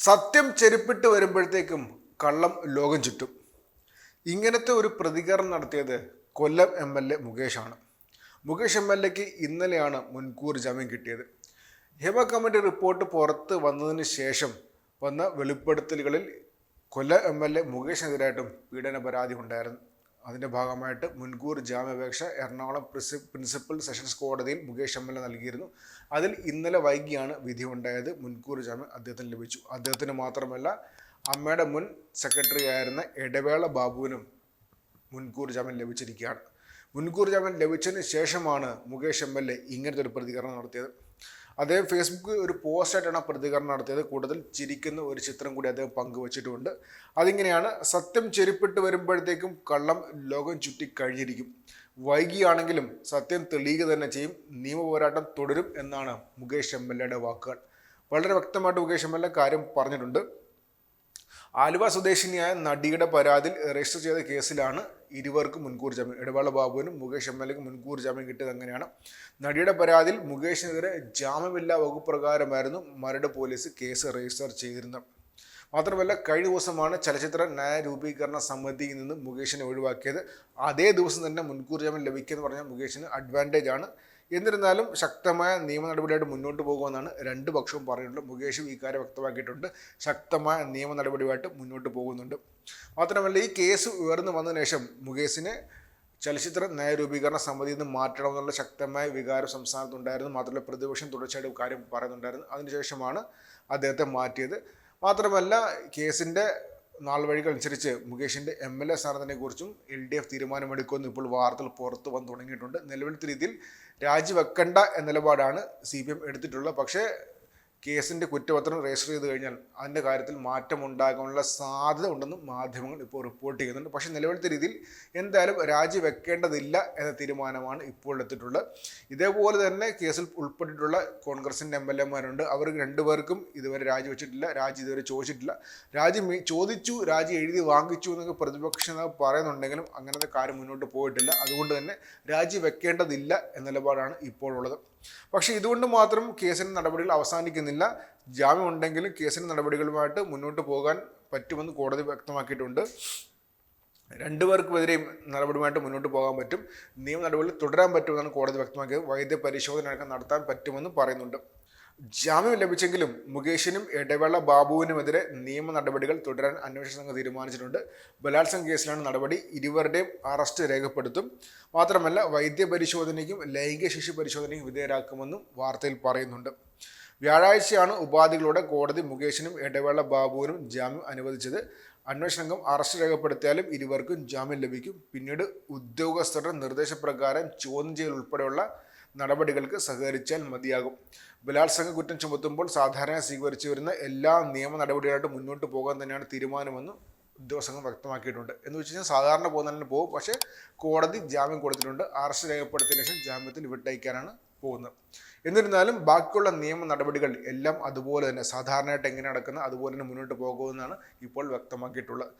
സത്യം ചെരുപ്പിട്ട് വരുമ്പോഴത്തേക്കും കള്ളം ലോകം ചുറ്റും. ഇങ്ങനത്തെ ഒരു പ്രതികരണം നടത്തിയത് കൊല്ലം എം എൽ എ മുകേഷാണ്. മുകേഷ് എം എൽ എക്ക് ഇന്നലെയാണ് മുൻകൂർ ജാമ്യം കിട്ടിയത്. ഹിമ കമ്മിറ്റി റിപ്പോർട്ട് പുറത്ത് വന്നതിന് ശേഷം വന്ന വെളിപ്പെടുത്തലുകളിൽ കൊല്ലം എം എൽ എ മുകേഷിനെതിരായിട്ടും പീഡന പരാതി ഉണ്ടായിരുന്നു. അതിന്റെ ഭാഗമായിട്ട് മുൻകൂർ ജാമ്യാപേക്ഷ എറണാകുളം പ്രിൻസിപ്പൽ സെഷൻസ് കോടതിയിൽ മുകേഷ് എം എൽ നൽകിയിരുന്നു. അതിൽ ഇന്നലെ വൈകിയാണ് വിധി ഉണ്ടായത്. മുൻകൂർ ജാമ്യം അദ്ദേഹത്തിന് ലഭിച്ചു. അദ്ദേഹത്തിന് മാത്രമല്ല അമ്മയുടെ മുൻ സെക്രട്ടറി ആയിരുന്ന ഇടവേള ബാബുവിനും മുൻകൂർ ജാമ്യം ലഭിച്ചിരിക്കുകയാണ്. മുൻകൂർ ജാമ്യം ലഭിച്ചതിന് ശേഷമാണ് മുകേഷ് എം എൽ എ ഇങ്ങനത്തെ ഒരു പ്രതികരണം നടത്തിയത്. അദ്ദേഹം ഫേസ്ബുക്ക് ഒരു പോസ്റ്റായിട്ടാണ് പ്രതികരണം നടത്തിയത്. കൂടുതൽ ചിരിക്കുന്ന ഒരു ചിത്രം കൂടി അദ്ദേഹം പങ്കുവച്ചിട്ടുമുണ്ട്. അതിങ്ങനെയാണ് സത്യം ചെരുപ്പിട്ട് വരുമ്പോഴത്തേക്കും കള്ളം ലോകം ചുറ്റി കഴിഞ്ഞിരിക്കും. വൈകിയാണെങ്കിലും സത്യം തെളിയുക തന്നെ ചെയ്യും. നിയമ പോരാട്ടം തുടരും എന്നാണ് മുകേഷ് എം എൽ എയുടെ വാക്കുകൾ. വളരെ വ്യക്തമായിട്ട് മുകേഷ് എം എൽ എ കാര്യം പറഞ്ഞിട്ടുണ്ട്. ആലുവ സ്വദേശിനിയായ നടിയുടെ പരാതിയിൽ രജിസ്റ്റർ ചെയ്ത കേസിലാണ് ഇരുവർക്കും മുൻകൂർ ജാമ്യം ഇടവേള ബാബുവിനും മുകേഷ് എം എൽ എക്കും മുൻകൂർ ജാമ്യം കിട്ടിയത് അങ്ങനെയാണ്. നടിയുടെ പരാതിയിൽ മുകേഷിനെതിരെ ജാമ്യമില്ലാ വകുപ്പ് പ്രകാരമായിരുന്നു മരട് പോലീസ് കേസ് രജിസ്റ്റർ ചെയ്തിരുന്നത്. മാത്രമല്ല കഴിഞ്ഞ ദിവസമാണ് ചലച്ചിത്ര ന്യായ രൂപീകരണ സമിതിയിൽ നിന്ന് മുകേഷിനെ ഒഴിവാക്കിയത്. അതേ ദിവസം തന്നെ മുൻകൂർ ജാമ്യം ലഭിക്കുമെന്ന് പറഞ്ഞാൽ മുകേഷിന് അഡ്വാന്റേജ് ആണ്. എന്നിരുന്നാലും ശക്തമായ നിയമ നടപടിയായിട്ട് മുന്നോട്ട് പോകുമെന്നാണ് രണ്ട് പക്ഷവും പറയുന്നുണ്ട്. മുകേഷും ഇക്കാര്യം വ്യക്തമാക്കിയിട്ടുണ്ട്. ശക്തമായ നിയമ നടപടിയുമായിട്ട് മുന്നോട്ട് പോകുന്നുണ്ട്. മാത്രമല്ല ഈ കേസ് ഉയർന്നു വന്നതിന് ശേഷം മുകേഷിനെ ചലച്ചിത്ര നയരൂപീകരണ സമിതിയിൽ നിന്ന് മാറ്റണമെന്നുള്ള ശക്തമായ വികാരം സംസ്ഥാനത്തുണ്ടായിരുന്നു മാത്രമല്ല പ്രതിപക്ഷം തുടർച്ചയായിട്ട് കാര്യം പറയുന്നുണ്ടായിരുന്നു. അതിനുശേഷമാണ് അദ്ദേഹത്തെ മാറ്റിയത്. മാത്രമല്ല കേസിന്റെ നാൾ വഴികൾ അനുസരിച്ച് മുകേഷിന്റെ എം എൽ എ സ്ഥാനത്തിനെ കുറിച്ചും എൽ ഡി എഫ് തീരുമാനമെടുക്കുമെന്ന് ഇപ്പോൾ വാർത്തകൾ പുറത്തു വന്നു തുടങ്ങിയിട്ടുണ്ട്. നിലവിലത്തെ രീതിയിൽ രാജിവെക്കണ്ട എന്ന നിലപാടാണ് സി പി എം എടുത്തിട്ടുള്ളത്. പക്ഷേ കേസിന്റെ കുറ്റപത്രം രജിസ്റ്റർ ചെയ്ത് കഴിഞ്ഞാൽ അതിന്റെ കാര്യത്തിൽ മാറ്റമുണ്ടാകാനുള്ള സാധ്യത ഉണ്ടെന്ന് മാധ്യമങ്ങൾ ഇപ്പോൾ റിപ്പോർട്ട് ചെയ്യുന്നുണ്ട്. പക്ഷേ നിലവിലത്തെ രീതിയിൽ എന്തായാലും രാജിവെക്കേണ്ടതില്ല എന്ന തീരുമാനമാണ് ഇപ്പോൾ എടുത്തിട്ടുള്ളത്. ഇതേപോലെ തന്നെ കേസിൽ ഉൾപ്പെട്ടിട്ടുള്ള കോൺഗ്രസിന്റെ എം എൽ എമാരുണ്ട്. അവർ രണ്ടുപേർക്കും ഇതുവരെ രാജിവെച്ചിട്ടില്ല രാജി ഇതുവരെ ചോദിച്ചിട്ടില്ല. രാജി ചോദിച്ചു രാജി എഴുതി വാങ്ങിച്ചു എന്നൊക്കെ പ്രതിപക്ഷ നേതാവ് പറയുന്നുണ്ടെങ്കിലും അങ്ങനത്തെ കാര്യം മുന്നോട്ട് പോയിട്ടില്ല. അതുകൊണ്ട് തന്നെ രാജി വെക്കേണ്ടതില്ല എന്ന നിലപാടാണ് ഇപ്പോൾ ഉള്ളത്. പക്ഷേ ഇതുകൊണ്ട് മാത്രം കേസിന്റെ നടപടികൾ അവസാനിക്കുന്നില്ല. ജാമ്യം ഉണ്ടെങ്കിലും കേസിന്റെ നടപടികളുമായിട്ട് മുന്നോട്ട് പോകാൻ പറ്റുമെന്ന് കോടതി വ്യക്തമാക്കിയിട്ടുണ്ട്. രണ്ടുപേർക്കുമെതിരെയും നടപടിയുമായിട്ട് മുന്നോട്ട് പോകാൻ പറ്റും. നിയമ നടപടികൾ തുടരാൻ പറ്റുമെന്നാണ് കോടതി വ്യക്തമാക്കിയത്. വൈദ്യ പരിശോധന നടത്താൻ പറ്റുമെന്ന് പറയുന്നുണ്ട്. ജാമ്യം ലഭിച്ചെങ്കിലും മുകേഷിനും ഇടവേള ബാബുവിനുമെതിരെ നിയമ നടപടികൾ തുടരാൻ അന്വേഷണ സംഘം തീരുമാനിച്ചിട്ടുണ്ട്. ബലാത്സംഗ കേസിലാണ് നടപടി. ഇരുവരുടെയും അറസ്റ്റ് രേഖപ്പെടുത്തും. മാത്രമല്ല വൈദ്യ പരിശോധനയ്ക്കും ലൈംഗിക ശിശു പരിശോധനയ്ക്കും വിധേയരാക്കുമെന്നും വാർത്തയിൽ പറയുന്നുണ്ട്. വ്യാഴാഴ്ചയാണ് ഉപാധികളോടെ കോടതി മുകേഷിനും ഇടവേള ബാബുവിനും ജാമ്യം അനുവദിച്ചത്. അന്വേഷണ സംഘം അറസ്റ്റ് രേഖപ്പെടുത്തിയാലും ഇരുവർക്കും ജാമ്യം ലഭിക്കും. പിന്നീട് ഉദ്യോഗസ്ഥരുടെ നിർദ്ദേശപ്രകാരം ചോദ്യം ചെയ്യൽ ഉൾപ്പെടെയുള്ള നടപടികൾക്ക് സഹകരിച്ചാൽ മതിയാകും. ബലാത്സംഗ കുറ്റം ചുമത്തുമ്പോൾ സാധാരണ സ്വീകരിച്ചു വരുന്ന എല്ലാ നിയമ നടപടികളായിട്ട് മുന്നോട്ട് പോകാൻ തന്നെയാണ് തീരുമാനമെന്നും ഉദ്യോഗസ്ഥങ്ങൾ വ്യക്തമാക്കിയിട്ടുണ്ട്. എന്ന് വെച്ച് കഴിഞ്ഞാൽ സാധാരണ പോകുന്നതിന് പോകും. പക്ഷേ കോടതി ജാമ്യം കൊടുത്തിട്ടുണ്ട്. അറസ്റ്റ് രേഖപ്പെടുത്തിയതിനു ശേഷം ജാമ്യത്തിൽ വിട്ടയക്കാനാണ് പോകുന്നത്. എന്നിരുന്നാലും ബാക്കിയുള്ള നിയമ നടപടികൾ എല്ലാം അതുപോലെ തന്നെ സാധാരണയായിട്ട് എങ്ങനെ നടക്കുന്ന അതുപോലെ തന്നെ മുന്നോട്ട് പോകുമെന്നാണ് ഇപ്പോൾ വ്യക്തമാക്കിയിട്ടുള്ളത്.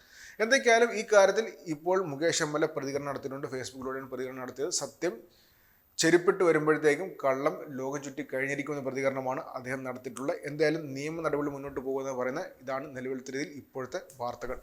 എന്തൊക്കെയായാലും ഈ കാര്യത്തിൽ ഇപ്പോൾ മുകേഷ് എം എൽ എ പ്രതികരണം നടത്തിയിട്ടുണ്ട്. ഫേസ്ബുക്കിലൂടെയാണ് പ്രതികരണം നടത്തിയത്. സത്യം ചെരുപ്പിട്ട് വരുമ്പോഴത്തേക്കും കള്ളം ലോകം ചുറ്റി കഴിഞ്ഞിരിക്കുമെന്ന പ്രതികരണമാണ് അദ്ദേഹം നടത്തിയിട്ടുള്ളത് എന്തായാലും നിയമ നടപടി മുന്നോട്ട് പോകുമെന്ന് പറയുന്ന ഇതാണ് നിലവിലത്തെ രീതിയിൽ ഇപ്പോഴത്തെ വാർത്തകൾ.